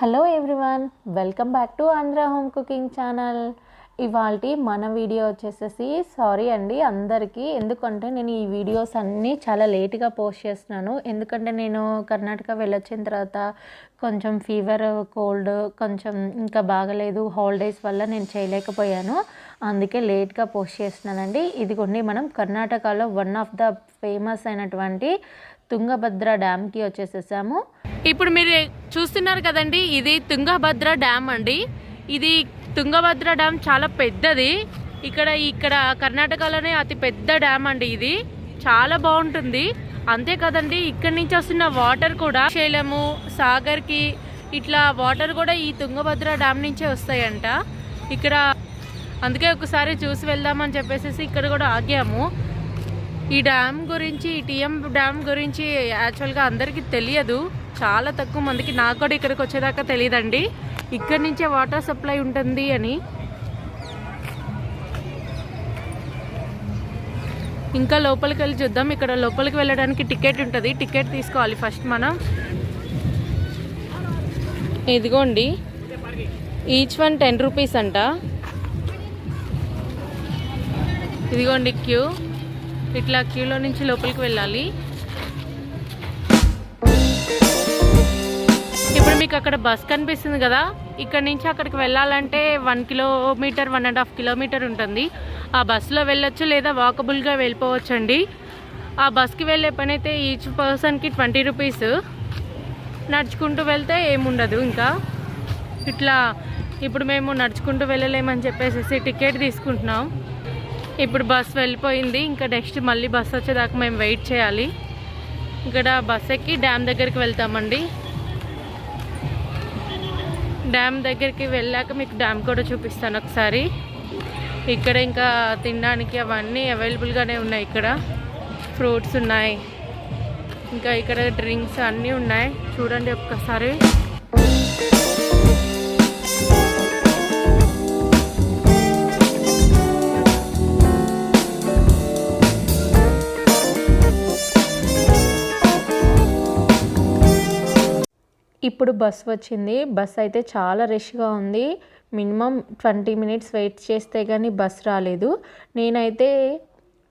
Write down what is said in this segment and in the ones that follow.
hello everyone welcome back to Andhra home cooking channel ఇవాళ మన video వచ్చేసేసి sorry అండి అందరికీ. ఎందుకంటే నేను ఈ వీడియోస్ అన్నీ చాలా లేట్గా పోస్ట్ చేస్తున్నాను. ఎందుకంటే నేను కర్ణాటక వెళ్ళొచ్చిన తర్వాత కొంచెం ఫీవర్ కోల్డ్ కొంచెం ఇంకా బాగలేదు. హాలిడేస్ వల్ల నేను చేయలేకపోయాను. అందుకే లేట్గా పోస్ట్ చేస్తున్నానండి. ఇదిగోండి మనం కర్ణాటకలో వన్ ఆఫ్ ద ఫేమస్ అయినటువంటి తుంగభద్ర డ్యామ్కి వచ్చేసేసాము. ఇప్పుడు మీరు చూస్తున్నారు కదండి ఇది తుంగభద్ర డ్యామ్ అండి. ఇది తుంగభద్ర డ్యామ్ చాలా పెద్దది. ఇక్కడ ఇక్కడ కర్ణాటకలోనే అతి పెద్ద డ్యామ్ అండి ఇది. చాలా బాగుంటుంది. అంతే కదండి ఇక్కడ నుంచి వస్తున్న వాటర్ కూడా శైలము సాగర్కి ఇట్లా వాటర్ కూడా ఈ తుంగభద్ర డ్యామ్ నుంచే వస్తాయంట. ఇక్కడ అందుకే ఒకసారి చూసి వెళ్దామని చెప్పేసి ఇక్కడ కూడా ఆగాము. ఈ డ్యామ్ గురించి ఈ టీఎం డ్యామ్ గురించి యాక్చువల్గా అందరికీ తెలియదు. చాలా తక్కువ మందికి నాకు కూడా ఇక్కడికి వచ్చేదాకా తెలియదండి. ఇక్కడి నుంచే వాటర్ సప్లై ఉంటుంది అని. ఇంకా లోపలికి వెళ్ళి చూద్దాం. ఇక్కడ లోపలికి వెళ్ళడానికి టికెట్ ఉంటుంది. టికెట్ తీసుకోవాలి ఫస్ట్ మనం. ఇదిగోండి. ఈచ్ వన్ టెన్ రూపీస్ అంట. ఇదిగోండి క్యూ. ఇట్లా క్యూలో నుంచి లోపలికి వెళ్ళాలి. ఇప్పుడు మీకు అక్కడ బస్ కనిపిస్తుంది కదా. ఇక్కడ నుంచి అక్కడికి వెళ్ళాలంటే one kilometre one and half kilometre ఉంటుంది. ఆ బస్సులో వెళ్ళొచ్చు లేదా వాకబుల్గా వెళ్ళిపోవచ్చు అండి ఆ బస్కి వెళ్ళే పని అయితే ఈచ్ పర్సన్కి ట్వంటీ రూపీస్. నడుచుకుంటూ వెళ్తే ఏముండదు ఇంకా. ఇట్లా ఇప్పుడు మేము నడుచుకుంటూ వెళ్ళలేమని చెప్పేసి టికెట్ తీసుకుంటున్నాం. ఇప్పుడు బస్ వెళ్ళిపోయింది. ఇంకా నెక్స్ట్ మళ్ళీ బస్ వచ్చేదాకా మేము వెయిట్ చేయాలి. ఇక్కడ బస్ ఎక్కి డ్యామ్ దగ్గరికి వెళ్తామండి. డ్యామ్ దగ్గరికి వెళ్ళాక మీకు డ్యామ్ కూడా చూపిస్తాను ఒకసారి. ఇక్కడ ఇంకా తినడానికి అవన్నీ అవైలబుల్గానే ఉన్నాయి ఇక్కడ. ఫ్రూట్స్ ఉన్నాయి. ఇంకా ఇక్కడ డ్రింక్స్ అన్నీ ఉన్నాయి. చూడండి ఒక్కసారి. ఇప్పుడు బస్ వచ్చింది. బస్ అయితే చాలా రష్గా ఉంది. మినిమం ట్వంటీ మినిట్స్ వెయిట్ చేస్తే కానీ బస్ రాలేదు. నేనైతే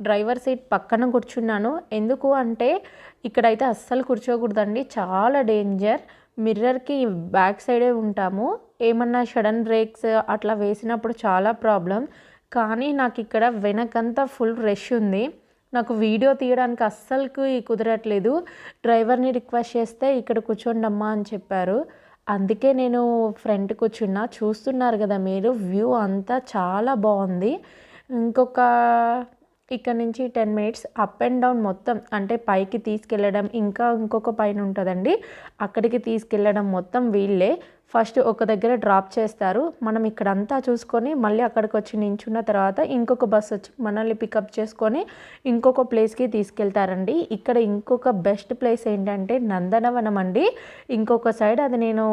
డ్రైవర్ సీట్ పక్కన కూర్చున్నాను. ఎందుకు అంటే ఇక్కడైతే అస్సలు కూర్చోకూడదండి. చాలా డేంజర్. మిర్రర్కి బ్యాక్ సైడే ఉంటాము. ఏమన్నా సడన్ బ్రేక్స్ అట్లా వేసినప్పుడు చాలా ప్రాబ్లం. కానీ నాకు ఇక్కడ వెనకంతా ఫుల్ రష్ ఉంది. నాకు వీడియో తీయడానికి అస్సలుకి కుదరట్లేదు. డ్రైవర్ని రిక్వెస్ట్ చేస్తే ఇక్కడ కూర్చోండమ్మా అని చెప్పారు. అందుకే నేను ఫ్రంట్ కూర్చున్నా. చూస్తున్నారు కదా మీరు వ్యూ అంతా చాలా బాగుంది. ఇంకొక ఇక్కడ నుంచి ten minutes up and down మొత్తం అంటే పైకి తీసుకెళ్ళడం ఇంకా ఇంకొక పైన ఉంటుందండి. అక్కడికి తీసుకెళ్ళడం మొత్తం వీళ్ళే. ఫస్ట్ ఒక దగ్గర డ్రాప్ చేస్తారు. మనం ఇక్కడంతా చూసుకొని మళ్ళీ అక్కడికి వచ్చి నించున్న తర్వాత ఇంకొక బస్సు వచ్చి మనల్ని పికప్ చేసుకొని ఇంకొక ప్లేస్కి తీసుకెళ్తారండి. ఇక్కడ ఇంకొక బెస్ట్ ప్లేస్ ఏంటంటే నందనవనం అండి. ఇంకొక సైడ్ అది నేను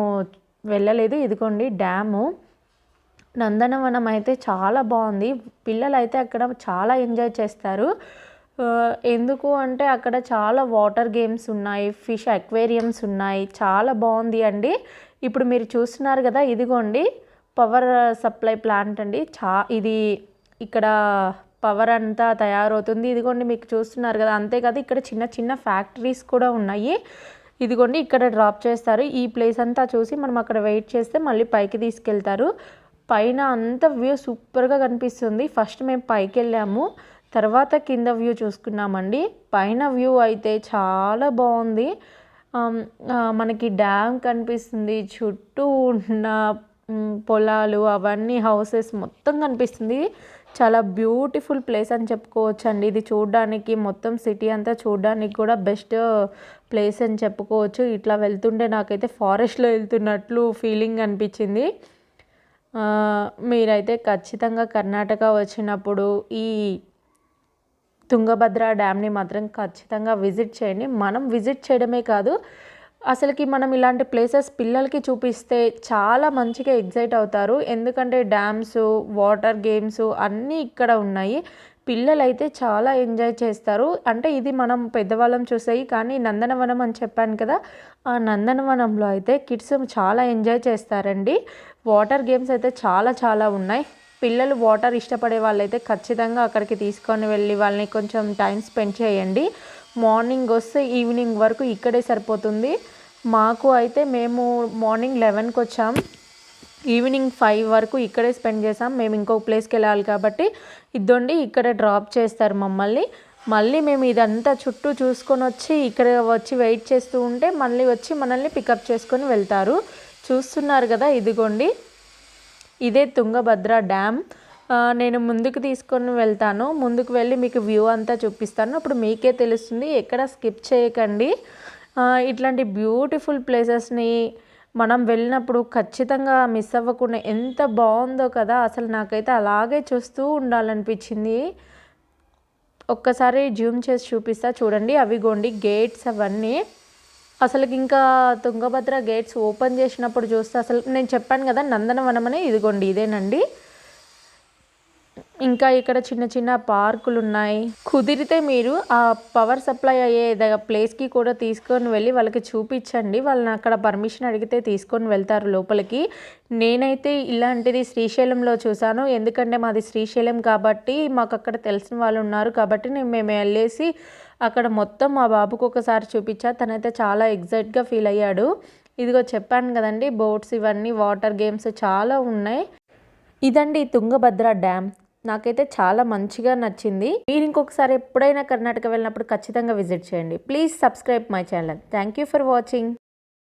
వెళ్ళలేదు. ఇదిగోండి డ్యాము. నందనవనం అయితే చాలా బాగుంది. పిల్లలు అయితే అక్కడ చాలా ఎంజాయ్ చేస్తారు. ఎందుకు అంటే అక్కడ చాలా వాటర్ గేమ్స్ ఉన్నాయి ఫిష్ అక్వేరియమ్స్ ఉన్నాయి. చాలా బాగుంది అండి. ఇప్పుడు మీరు చూస్తున్నారు కదా ఇదిగోండి పవర్ సప్లై ప్లాంట్ అండి. చా ఇది ఇక్కడ పవర్ అంతా తయారవుతుంది. ఇదిగోండి మీకు చూస్తున్నారు కదా అంతే ఇక్కడ చిన్న చిన్న ఫ్యాక్టరీస్ కూడా ఉన్నాయి. ఇదిగోండి ఇక్కడ డ్రాప్ చేస్తారు. ఈ ప్లేస్ అంతా చూసి మనం అక్కడ వెయిట్ చేస్తే మళ్ళీ పైకి తీసుకెళ్తారు. పైన అంత వ్యూ సూపర్గా కనిపిస్తుంది. ఫస్ట్ మేము పైకి వెళ్ళాము. తర్వాత కింద వ్యూ చూసుకున్నామండి. పైన వ్యూ అయితే చాలా బాగుంది. మనకి డ్యామ్ కనిపిస్తుంది చుట్టూ ఉన్న పొలాలు అవన్నీ హౌసెస్ మొత్తం కనిపిస్తుంది. చాలా బ్యూటిఫుల్ ప్లేస్ అని చెప్పుకోవచ్చు అండి ఇది చూడడానికి మొత్తం సిటీ అంతా చూడడానికి కూడా బెస్ట్ ప్లేస్ అని చెప్పుకోవచ్చు. ఇట్లా వెళ్తుంటే నాకైతే ఫారెస్ట్లో వెళ్తున్నట్లు ఫీలింగ్ అనిపించింది. మీరైతే ఖచ్చితంగా కర్ణాటక వచ్చినప్పుడు ఈ తుంగభద్ర డ్యామ్ని మాత్రం ఖచ్చితంగా విజిట్ చేయండి. మనం విజిట్ చేయడమే కాదు అసలుకి మనం ఇలాంటి ప్లేసెస్ పిల్లలకి చూపిస్తే చాలా మంచిగా ఎగ్జైట్ అవుతారు. ఎందుకంటే డ్యామ్స్ వాటర్ గేమ్స్ అన్నీ ఇక్కడ ఉన్నాయి. పిల్లలైతే చాలా ఎంజాయ్ చేస్తారు. అంటే ఇది మనం పెద్దవాళ్ళం చూసాయి కానీ నందనవనం అని చెప్పాను కదా ఆ నందనవనంలో అయితే కిడ్స్ చాలా ఎంజాయ్ చేస్తారండి. వాటర్ గేమ్స్ అయితే చాలా చాలా ఉన్నాయి. పిల్లలు వాటర్ ఇష్టపడే వాళ్ళైతే ఖచ్చితంగా అక్కడికి తీసుకొని వెళ్ళి వాళ్ళని కొంచెం టైం స్పెండ్ చేయండి. మార్నింగ్ వస్తే ఈవినింగ్ వరకు ఇక్కడే సరిపోతుంది. మాకు అయితే మేము మార్నింగ్ లెవెన్కి వచ్చాం. ఈవినింగ్ ఫైవ్ వరకు ఇక్కడే స్పెండ్ చేసాం మేము ఇంకొక ప్లేస్కి వెళ్ళాలి కాబట్టి ఇద్దండి ఇక్కడే డ్రాప్ చేస్తారు మమ్మల్ని. మళ్ళీ మేము ఇదంతా చుట్టూ చూసుకొని వచ్చి ఇక్కడ వచ్చి వెయిట్ చేస్తూ ఉంటే మళ్ళీ వచ్చి మనల్ని పికప్ చేసుకొని వెళ్తారు. చూస్తున్నారు కదా ఇదిగోండి. ఇదే తుంగభద్ర డ్యామ్. నేను ముందుకు తీసుకొని వెళ్తాను. ముందుకు వెళ్ళి మీకు వ్యూ అంతా చూపిస్తాను. అప్పుడు మీకే తెలుస్తుంది. ఎక్కడ స్కిప్ చేయకండి. ఇట్లాంటి బ్యూటిఫుల్ ప్లేసెస్ని మనం వెళ్ళినప్పుడు ఖచ్చితంగా మిస్ అవ్వకుండా ఎంత బాగుందో కదా అసలు నాకైతే అలాగే చూస్తూ ఉండాలనిపించింది. ఒక్కసారి జూమ్ చేసి చూపిస్తా. చూడండి అవిగోండి గేట్స్ అవన్నీ. అసలు ఇంకా తుంగభద్ర గేట్స్ ఓపెన్ చేసినప్పుడు చూస్తే అసలు నేను చెప్పాను కదా నందనవనం అనే ఇదిగోండి ఇదేనండి. ఇంకా ఇక్కడ చిన్న చిన్న పార్కులు ఉన్నాయి కుదిరితే మీరు ఆ పవర్ సప్లై అయ్యే ప్లేస్కి కూడా తీసుకొని వెళ్ళి వాళ్ళకి చూపించండి. వాళ్ళని అక్కడ పర్మిషన్ అడిగితే తీసుకొని వెళ్తారు లోపలికి. నేనైతే ఇలాంటిది శ్రీశైలంలో చూశాను. ఎందుకంటే మాది శ్రీశైలం కాబట్టి మాకు అక్కడ తెలిసిన వాళ్ళు ఉన్నారు కాబట్టి నేను మేము వెళ్ళేసి అక్కడ మొత్తం మా బాబుకు ఒకసారి చూపించా. తనైతే చాలా ఎగ్జైట్గా ఫీల్ అయ్యాడు. ఇదిగో చెప్పాను కదండి బోట్స్ ఇవన్నీ వాటర్ గేమ్స్ చాలా ఉన్నాయి. ఇదండి తుంగభద్ర డ్యామ్ నాకైతే చాలా మంచిగా నచ్చింది. మీరు ఇంకొకసారి ఎప్పుడైనా కర్ణాటక వెళ్ళినప్పుడు ఖచ్చితంగా విజిట్ చేయండి. Please subscribe my channel. Thank you for watching.